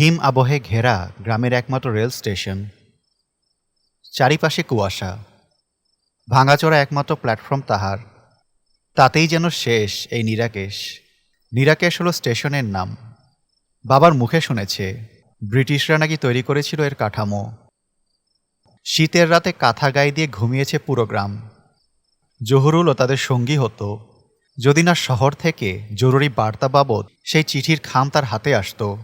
হিম আবহে ঘেরা গ্রামের একমাত্র রেল স্টেশন। চারিপাশে কুয়াশা। ভাঙাচোরা একমাত্র প্ল্যাটফর্ম তাহার। তাতেই যেন শেষ এই নিরাকেশ। নিরাকেশ হলো স্টেশনের নাম। বাবার মুখে শুনেছে, ব্রিটিশরা নাকি তৈরি করেছিল এর কাঠামো। শীতের রাতে কাঁথা গায়ে দিয়ে ঘুমিয়েছে পুরো গ্রাম। জহুরুলও তাদের সঙ্গী হতো। যদি না শহর থেকে জরুরি বার্তা বাবদ সেই চিঠির খাম তার হাতে আসতো।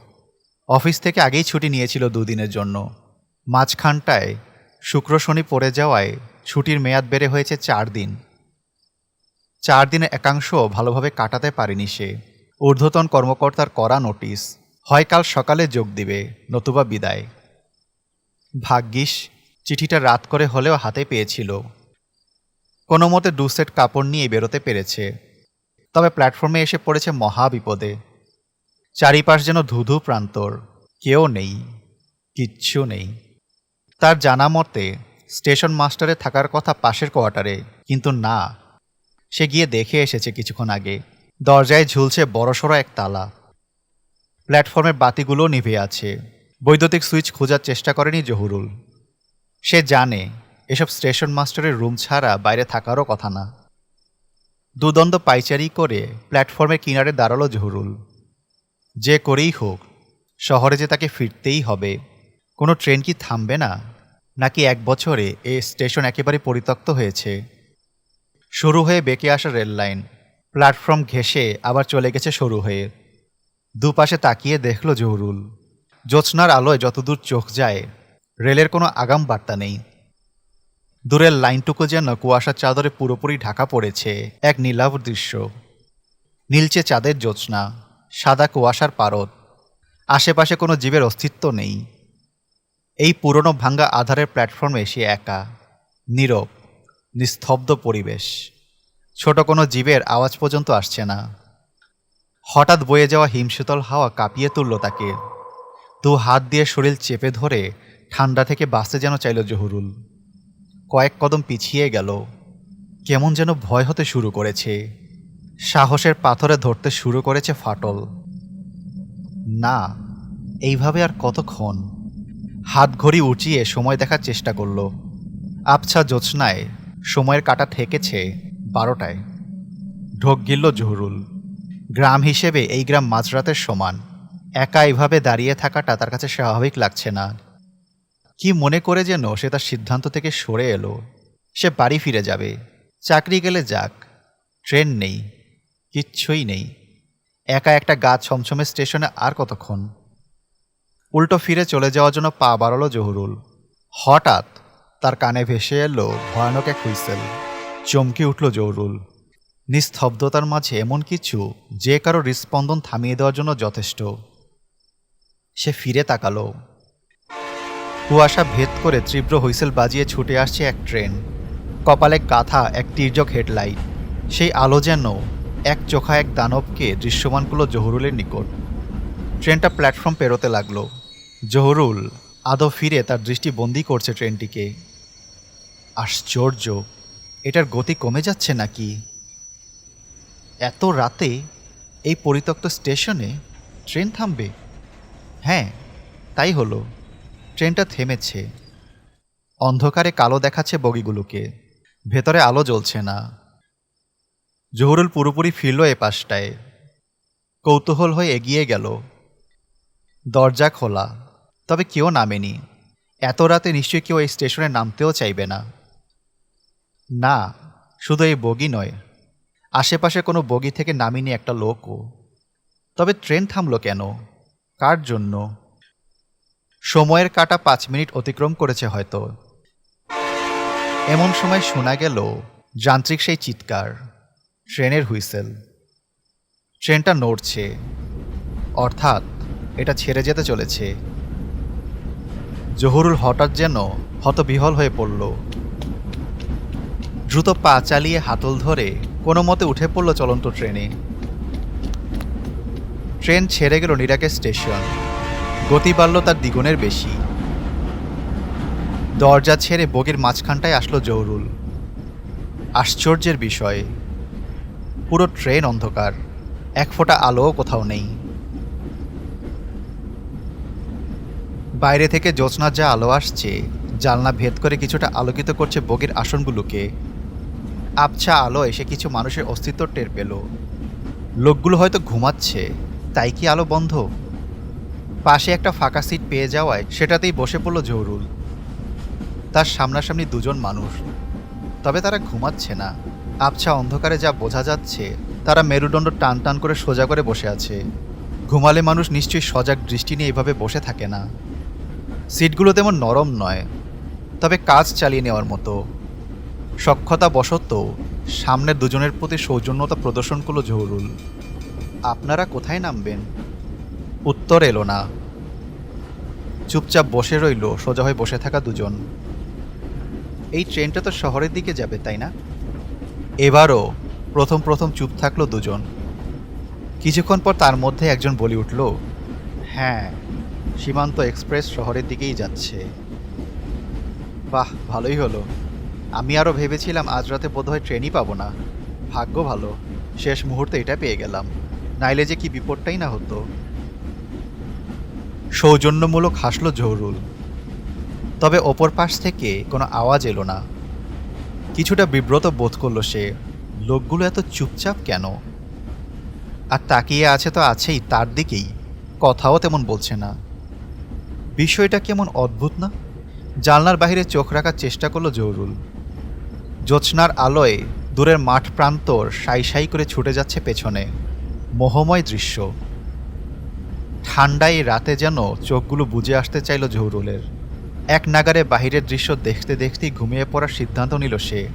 অফিস থেকে আগেই ছুটি নিয়েছিল দুদিনের জন্য। মাঝখানটায় শুক্র শনি পড়ে যাওয়ায় ছুটির মেয়াদ বেড়ে হয়েছে চার দিন। চার দিনে একাংশ ভালোভাবে কাটাতে পারেনি সে। ঊর্ধ্বতন কর্মকর্তার করা নোটিশ, হয় কাল সকালে যোগ দিবে, নতুবা বিদায়। ভাগ্যিস, চিঠিটা রাত করে হলেও হাতে পেয়েছিল। কোনো মতে দু সেট কাপড় নিয়ে বেরোতে পেরেছে। তবে প্ল্যাটফর্মে এসে পড়েছে মহা বিপদে। চারিপাশ যেন ধুধু প্রান্তর। কেউ নেই, কিচ্ছু নেই। তার জানা মতে, স্টেশন মাস্টারে থাকার কথা পাশের কোয়ার্টারে, কিন্তু না। সে গিয়ে দেখে এসেছে কিছুক্ষণ আগে। দরজায় ঝুলছে বড়সড় এক তালা। প্ল্যাটফর্মের বাতিগুলো নিভে আছে। বৈদ্যুতিক সুইচ খোঁজার চেষ্টা করেনি জহুরুল। সে জানে, এসব স্টেশন মাস্টারের রুম ছাড়া বাইরে থাকারও কথা না। দুদণ্ড পাইচারি করে প্ল্যাটফর্মের কিনারে দাঁড়াল জহুরুল। যে করেই হোক, শহরে যে তাকে ফিরতেই হবে, কোনো ট্রেন কি থামবে না? নাকি এক বছরে এ স্টেশন একেবারে পরিত্যক্ত হয়েছে? শুরু হয়ে বেঁকে আসা রেল লাইন, প্ল্যাটফর্ম ঘেঁষে আবার চলে গেছে সরু হয়ে। দুপাশে তাকিয়ে দেখল জহুরুল। জ্যোৎস্নার আলোয় যতদূর চোখ যায়, রেলের কোনো আগাম বার্তা নেই। দূরের লাইনটুকু যেন কুয়াশার চাদরে পুরোপুরি ঢাকা পড়েছে, এক নীলাভ দৃশ্য। নীলচে চাঁদের জ্যোৎস্না। সাদা কুয়াশার পারদ। আশেপাশে কোনো জীবের অস্তিত্ব নেই। এই পুরনো ভাঙ্গা আধারের প্ল্যাটফর্মে সে একা, নীরব, নিস্তব্ধ পরিবেশ। ছোট কোনো জীবের আওয়াজ পর্যন্ত আসছে না। হঠাৎ বয়ে যাওয়া হিমশীতল হাওয়া কাঁপিয়ে তুলল তাকে। দু হাত দিয়ে শরীর চেপে ধরে ঠান্ডা থেকে বাঁচতে যেন চাইল জহুরুল। কয়েক কদম পিছিয়ে গেল। কেমন যেন ভয় হতে শুরু করেছে। সাহসের পাথরে ধরতে শুরু করেছে ফাটল। না, এইভাবে আর কতক্ষণ? হাত ঘড়ি উঁচিয়ে সময় দেখার চেষ্টা করল। আবছা জ্যোৎস্নায় সময়ের কাটা ঠেকেছে বারোটায়। ঢোক গিলল জহুরুল। গ্রাম হিসেবে এই গ্রাম মাঝরাতের সমান। একা এইভাবে দাঁড়িয়ে থাকাটা তার কাছে স্বাভাবিক লাগছে না। কি মনে করে যেন সে তার সিদ্ধান্ত থেকে সরে এলো। সে বাড়ি ফিরে যাবে। চাকরি গেলে যাক। ট্রেন নেই। কিচ্ছুই নেই। একা একটা গাছ ছমছমে স্টেশনে আর কতক্ষণ? উল্টো ফিরে চলে যাওয়ার জন্য পা বাড়ালো জহুরুল। হঠাৎ তার কানে ভেসে এলো ভয়ানক এক হুইসেল। চমকে উঠল জহুরুল। নিস্তব্ধতার মাঝে এমন কিছু যে কারও হৃস্পন্দন থামিয়ে দেওয়ার জন্য যথেষ্ট। সে ফিরে তাকালো। কুয়াশা ভেদ করে তীব্র হুইসেল বাজিয়ে ছুটে আসছে এক ট্রেন। কপালে কাঁথা এক তীর্যক হেডলাইট। সেই আলো যেন এক চোখা এক দানবকে দৃশ্যমান জহুরুলের নিকট। ট্রেনটা প্ল্যাটফর্ম পেরোতে লাগল। জহুরুল আদৌ ফিরে তার দৃষ্টি বন্দি করছে ট্রেনটিকে। আশ্চর্য, এটার গতি কমে যাচ্ছে নাকি? এত রাতে এই পরিত্যক্ত স্টেশনে ট্রেন থামবে? হ্যাঁ তাই হলো। ট্রেনটা থেমেছে। অন্ধকারে কালো দেখাচ্ছে বগিগুলোকে। ভেতরে আলো জ্বলছে না। জহুরুল পুরোপুরি ফিরল এ পাশটায়। কৌতূহল হয়ে এগিয়ে গেল। দরজা খোলা। তবে কেউ নামেনি। এত রাতে নিশ্চয়ই কেউ এই স্টেশনে নামতেও চাইবে না। না, শুধু এই বগি নয়। আশেপাশে কোনো বগি থেকে নামিনি একটা লোকও। তবে ট্রেন থামলো কেন? কার জন্য? সময়ের কাটা পাঁচ মিনিট অতিক্রম করেছে হয়তো। এমন সময় শোনা গেল, যান্ত্রিক সেই চিৎকার। ট্রেনের হুইসেল। ট্রেনটা নড়ছে। অর্থাৎ এটা ছেড়ে যেতে চলেছে। জহুরুল হঠাৎ যেন হতবিহল হয়ে পড়ল। দ্রুত পা চালিয়ে হাতল ধরে কোনো মতে উঠে পড়ল চলন্ত ট্রেনে। ট্রেন ছেড়ে গেল নিরাকে স্টেশন। গতি বাড়ল তার দ্বিগুণের বেশি। দরজা ছেড়ে বগির মাঝখানটায় আসলো জহুরুল। আশ্চর্যের বিষয় পুরো ট্রেন অন্ধকার। এক ফোঁটা আলোও কোথাও নেই। বাইরে থেকে জ্যোৎস্নার যা আলো আসছে, জানলা ভেদ করে কিছুটা আলোকিত করছে বগির আসনগুলোকে। আবছা আলো এসে কিছু মানুষের অস্তিত্ব টের পেল। লোকগুলো হয়তো ঘুমাচ্ছে, তাই কি আলো বন্ধ? পাশে একটা ফাঁকা সিট পেয়ে যাওয়ায় সেটাতেই বসে পড়ল জহুরুল। তার সামনাসামনি দুজন মানুষ, তবে তারা ঘুমাচ্ছে না। আবছা অন্ধকারে যা বোঝা যাচ্ছে, তারা মেরুদণ্ড টান টান করে সোজা করে বসে আছে। ঘুমালে মানুষ নিশ্চয়ই সজাগ দৃষ্টি নিয়ে এভাবে বসে থাকে না। সিটগুলো তেমন নরম নয়, তবে কাজ চালিয়ে নেওয়ার মতো। সক্ষতা বশত, সামনে দুজনের প্রতি সৌজন্যতা প্রদর্শন করল জহুরুল। আপনারা কোথায় নামবেন? উত্তর এলো না। চুপচাপ বসে রইল, সোজা হয়ে বসে থাকা দুজন। এই ট্রেনটা তো শহরের দিকে যাবে, তাই না? এবারও প্রথম প্রথম চুপ থাকল দুজন। কিছুক্ষণ পর তার মধ্যে একজন বলে উঠল হ্যাঁ সীমান্ত এক্সপ্রেস শহরের দিকেই যাচ্ছে। বাহ, ভালোই হলো। আমি আরও ভেবেছিলাম আজ রাতে বোধহয় ট্রেনই পাবো না। ভাগ্য ভালো, শেষ মুহূর্তে এটা পেয়ে গেলাম। নাইলে যে কি বিপদটাই না হতো। সৌজন্যমূলক হাসলো জহুরুল। তবে ওপর পাশ থেকে কোনো আওয়াজ এলো না। কিছুটা বিব্রত বোধ করল সে, লোকগুলো এত চুপচাপ কেন? আর তাকিয়ে আছে তো আছেই, তার দিকেই, কথাও তেমন বলছে না। বিষয়টা কেমন অদ্ভুত না? জানলার বাইরে চোখ রাখার চেষ্টা করল জহুরুল। জ্যোৎস্নার আলোয় দূরের মাঠ প্রান্তর সাই সাই করে ছুটে যাচ্ছে পেছনে, মোহময় দৃশ্য। ঠান্ডায় রাতে যেন চোখগুলো বুঝে আসতে চাইল জহুরুলের। এক নাগারে বাহিরের দৃশ্য দেখতে দেখতেই ঘুমিয়ে পড়ার সিদ্ধান্ত নিল সে।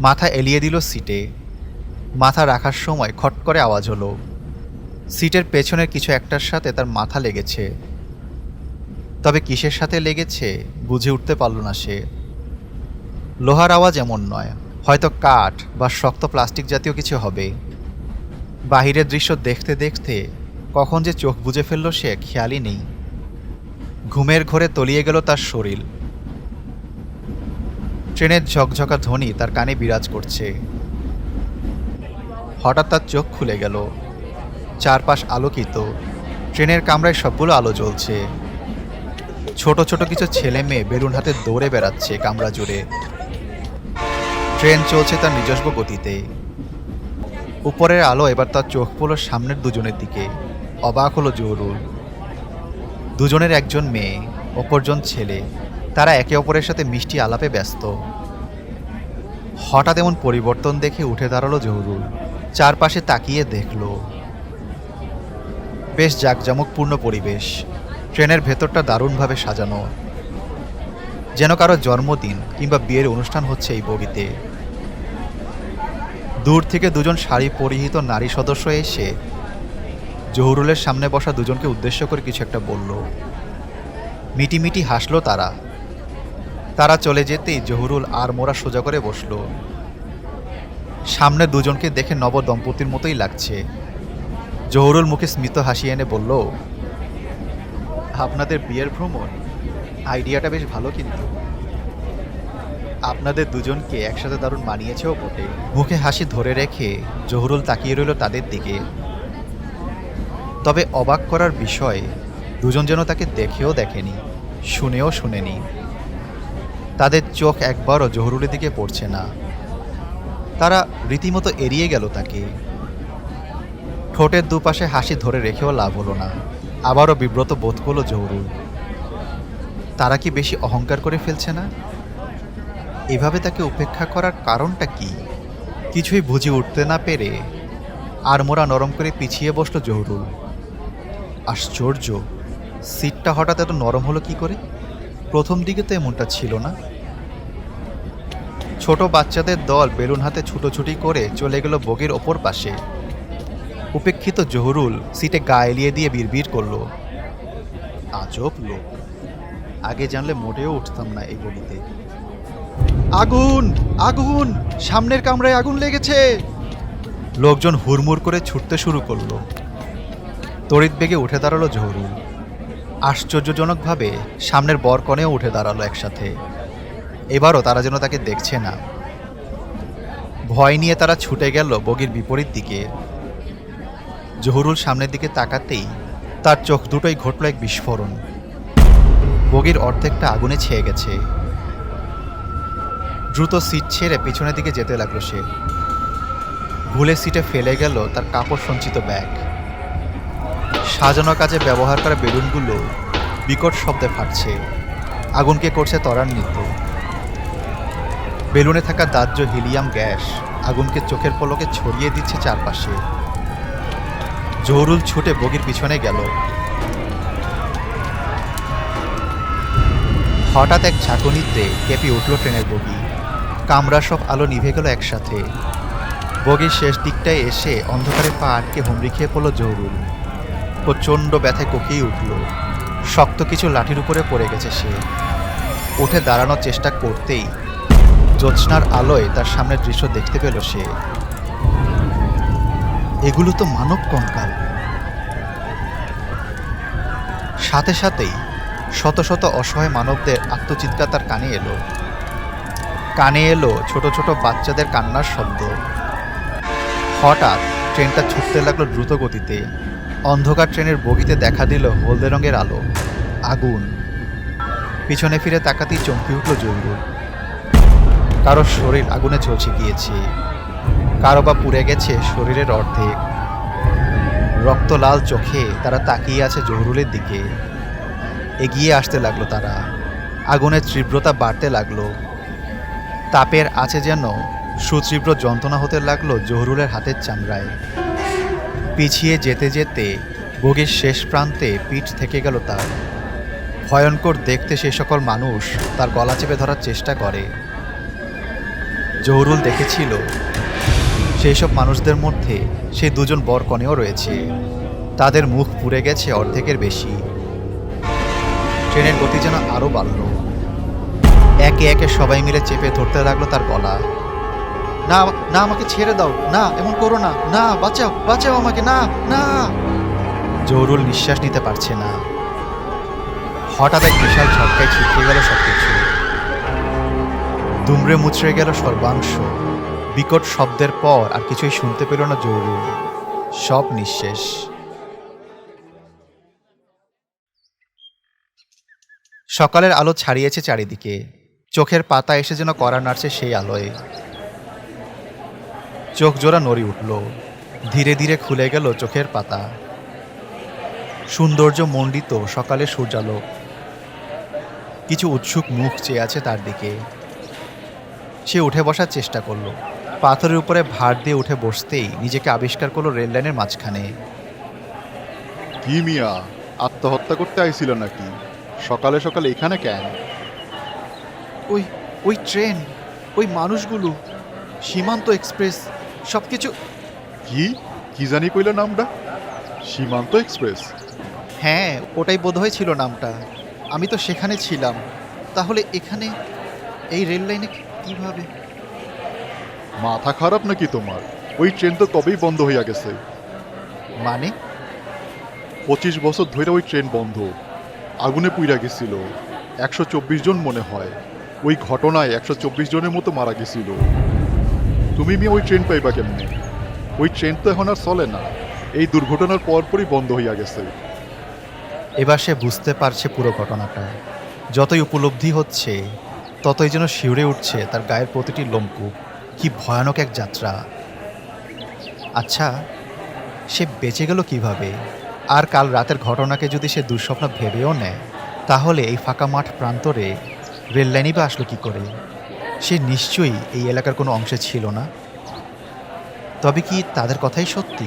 মাথা এলিয়ে দিল সিটে। মাথা রাখার সময় খট করে আওয়াজ হলো। সিটের পেছনের কিছু একটার সাথে তার মাথা লেগেছে। তবে কিসের সাথে লেগেছে বুঝে উঠতে পারল না সে। লোহার আওয়াজ এমন নয়, হয়তো কাঠ বা শক্ত প্লাস্টিক জাতীয় কিছু হবে। বাহিরের দৃশ্য দেখতে দেখতে কখন যে চোখ বুজে ফেলল সে, খেয়ালই নেই। ঘুমের ঘরে তলিয়ে গেল তার শরীর। ট্রেনের ঝকঝকা ধ্বনি তার কানে বিরাজ করছে। হঠাৎ তার চোখ খুলে গেল। চারপাশ আলোকিত। ট্রেনের কামরায় সবগুলো আলো জ্বলছে। ছোট ছোট কিছু ছেলে মেয়ে বেলুন হাতে দৌড়ে বেড়াচ্ছে কামরা জুড়ে। ট্রেন চলছে তার নিজস্ব গতিতে। উপরের আলো এবার তার চোখ পড়ল সামনের দুজনের দিকে। অবাক হলো জহুরুল। দুজনের একজন মেয়ে, অপরজন ছেলে। তারা একে অপরের সাথে মিষ্টি আলাপে ব্যস্ত। হঠাৎ এমন পরিবর্তন দেখে উঠে দাঁড়াল জহুরুল। চারপাশে তাকিয়ে দেখল। বেশ জাঁকজমকপূর্ণ পরিবেশ। ট্রেনের ভেতরটা দারুণভাবে সাজানো। যেন কারও জন্মদিন কিংবা বিয়ের অনুষ্ঠান হচ্ছে এই বগিতে। দূর থেকে দুজন শাড়ি পরিহিত নারী সদস্য এসে জহুরুলের সামনে বসা দুজনকে উদ্দেশ্য করে কিছু একটা বলল। মিটিমিটি হাসলো তারা। তারা চলে যেতেই জহুরুল আর মোরা সোজা করে বসল। সামনে দুজনকে দেখে নব দম্পতির মতোই লাগছে। জহুরুল মুখে স্মিত হাসি এনে বলল, আপনাদের বিয়ের ভ্রমণ? আইডিয়াটা বেশ ভালো কিন্তু। আপনাদের দুজনকে একসাথে দারুণ মানিয়েছেও বটে। মুখে হাসি ধরে রেখে জহুরুল তাকিয়ে রইল তাদের দিকে। তবে অবাক করার বিষয়, দুজন যেন তাকে দেখেও দেখেনি, শুনেও শুনেনি। তাদের চোখ একবারও জহুরুলের দিকে পড়ছে না। তারা রীতিমতো এড়িয়ে গেল তাকে। ঠোঁটের দুপাশে হাসি ধরে রেখেও লাভ হলো না। আবারও বিব্রত বোধ করল জহুরুল। তারা কি বেশি অহংকার করে ফেলছে না? এভাবে তাকে উপেক্ষা করার কারণটা কি? কিছুই বুঝে উঠতে না পেরে আর মোরা নরম করে পিছিয়ে বসল জহুরুল। আশ্চর্য, সিটটা হঠাৎ এত নরম হলো কি করে? প্রথম দিকে তো এমনটা ছিল না। ছোট বাচ্চাদের দল বেলুন হাতে ছুটোছুটি করে চলে গেল বগির ওপর পাশে। উপেক্ষিত জহরুল সিটে গা এলিয়ে দিয়ে বিড়বিড় করল। আজব লোক। আগে জানলে মোটেও উঠতাম না এই গলিতে। আগুন! আগুন! সামনের কামরায় আগুন লেগেছে! লোকজন হুড়মুড় করে ছুটতে শুরু করল। তড়িৎ বেগে উঠে দাঁড়াল জহুরুল আশ্চর্যজনকভাবে সামনের বরকনেও উঠে দাঁড়াল একসাথে। এবারও তারা যেন তাকে দেখছে না। ভয় নিয়ে তারা ছুটে গেল বগির বিপরীত দিকে। জহুরুল সামনের দিকে তাকাতেই তার চোখ দুটোই ঘটল এক বিস্ফোরণ। বগির অর্ধেকটা আগুনে ছেয়ে গেছে। দ্রুত সিট ছেড়ে পিছনের দিকে যেতে লাগল সে। ভুলে সিটে ফেলে গেল তার কাপড় সঞ্চিত ব্যাগ। সাজানো কাজে ব্যবহার করা বেলুনগুলো বিকট শব্দে ফাটছে। আগুনকে করছে ত্বরান্বিত। বেলুনে থাকা দাহ্য হিলিয়াম গ্যাস আগুনকে চোখের পলকে ছড়িয়ে দিচ্ছে চারপাশে। জহরুল ছুটে বগির পিছনে গেল। হঠাৎ এক ঝাঁকুনিতে কেঁপে উঠল ট্রেনের বগি। কামরা সব আলো নিভে গেল একসাথে। বগির শেষ দিকটায় এসে অন্ধকারে পা আটকে হুমড়ি খেয়ে পড়ল জহুরুল। প্রচণ্ড ব্যথায় কোকিয়ে উঠল। শক্ত কিছু লাঠির উপরে পড়ে গেছে সে। উঠে দাঁড়ানোর চেষ্টা করতেই জ্যোৎস্নার আলোয় তার সামনের দৃশ্য দেখতে পেল সে। এগুলো তো মানব কঙ্কাল। সাথে সাথেই শত শত অসহায় মানবদের আত্মচিৎকার তার কানে এলো। কানে এলো ছোট ছোট বাচ্চাদের কান্নার শব্দ। হঠাৎ ট্রেনটা ছুটতে লাগল দ্রুত গতিতে। অন্ধকার ট্রেনের বগিতে দেখা দিল হলদে রঙের আলো। আগুন। পিছনে ফিরে তাকাতেই চমকে উঠল জরুর কারও শরীর আগুনে ঝলসে গিয়েছে। কারও বা পুড়ে গেছে শরীরের অর্ধেক। রক্ত লাল চোখে তারা তাকিয়ে আছে জহুরুলের দিকে। এগিয়ে আসতে লাগল তারা। আগুনের তীব্রতা বাড়তে লাগল। তাপের আছে যেন, সুতীব্র যন্ত্রণা হতে লাগল জহরুলের হাতের চামড়ায়। পিছিয়ে যেতে যেতে বগির শেষ প্রান্তে পিঠ থেকে গেল তার। ভয়ঙ্কর দেখতে সে সকল মানুষ তার গলা চেপে ধরার চেষ্টা করে। জহুরুল দেখেছিল সেই সব মানুষদের মধ্যে সেই দুজন বরকনেও রয়েছে। তাদের মুখ পুড়ে গেছে অর্ধেকের বেশি। ট্রেনের গতি যেন আরও বাড়ল। একে একে সবাই মিলে চেপে ধরতে লাগল তার গলা। না না, আমাকে ছেড়ে দাও। না, এমন করো না। না, বাঁচাও বাঁচাও আমাকে। না না। জহুরুল নিঃশ্বাস নিতে পারছে না। হঠাৎ এক বিশাল ঝটকায় ছিটকে গেল সবকিছু। দুমড়ে মুচড়ে গেল সর্বাংশ। বিকট শব্দের পর আর কিছুই শুনতে পেল না জহুরুল। সব নিঃশেষ। সকালের আলো ছাড়িয়েছে চারিদিকে। চোখের পাতা এসে যেন করা নাড়ছে সেই আলোয়। চোখ জোড়া নড়ি উঠল। ধীরে ধীরে খুলে গেল চোখের পাতা। সৌন্দর্য মণ্ডিত সকালে সূর্যালোক। কিছু উৎসুক মুখ চেয়ে আছে তার দিকে। সে উঠে বসার চেষ্টা করল। পাথরের উপরে ভার দিয়ে উঠে বসতেই নিজেকে আবিষ্কার করল রেল লাইনের মাঝখানে। কি মিয়া আত্মহত্যা করতে আইছিল নাকি? সকালে সকালে এখানে কেন? ওই ওই ট্রেন ওই মানুষগুলো সীমান্ত এক্সপ্রেস। সব কিছু কি? কি জানি কইল নামটা? সীমান্ত এক্সপ্রেস। হ্যাঁ ওটাই বোধহয় ছিল নামটা। আমি তো সেখানে ছিলাম। তাহলে এখানে এই রেল লাইনে কীভাবে? মাথা খারাপ নাকি তোমার? ওই ট্রেন তো কবেই বন্ধ হইয়া গেছে। মানে? পঁচিশ বছর ধরে ওই ট্রেন বন্ধ। আগুনে পুইরা গেছিল। একশো চব্বিশ জন মনে হয়। ওই ঘটনায় একশো চব্বিশ জনের মতো মারা গেছিল। তুমি মেয়ে ওই ট্রেন পাইবা কেমনে? ওই ট্রেন তো এখন আর চলে না। এই দুর্ঘটনার পরপরই বন্ধ হইয়া গেছে। এবার সে বুঝতে পারছে পুরো ঘটনাটা। যতই উপলব্ধি হচ্ছে, ততই যেন শিউরে উঠছে তার গায়ের প্রতিটি লোমকূপ। কি ভয়ানক এক যাত্রা। আচ্ছা সে বেঁচে গেল কীভাবে? আর কাল রাতের ঘটনাকে যদি সে দুঃস্বপ্ন ভেবেও নেয়, তাহলে এই ফাঁকা মাঠ প্রান্তরে রেললাইনই বা আসলো কী করে? সে নিশ্চয়ই এই এলাকার কোনো অংশে ছিল না তবে কি তাদের কথাই সত্যি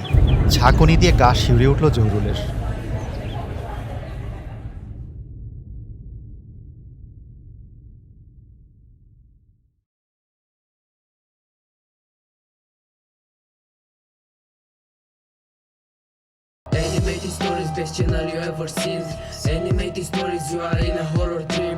ঝাঁকুনি দিয়ে গা শিউরে উঠল জহুরুলের Animated stories, best channel you ever seen. Animated stories, you are in a horror dream.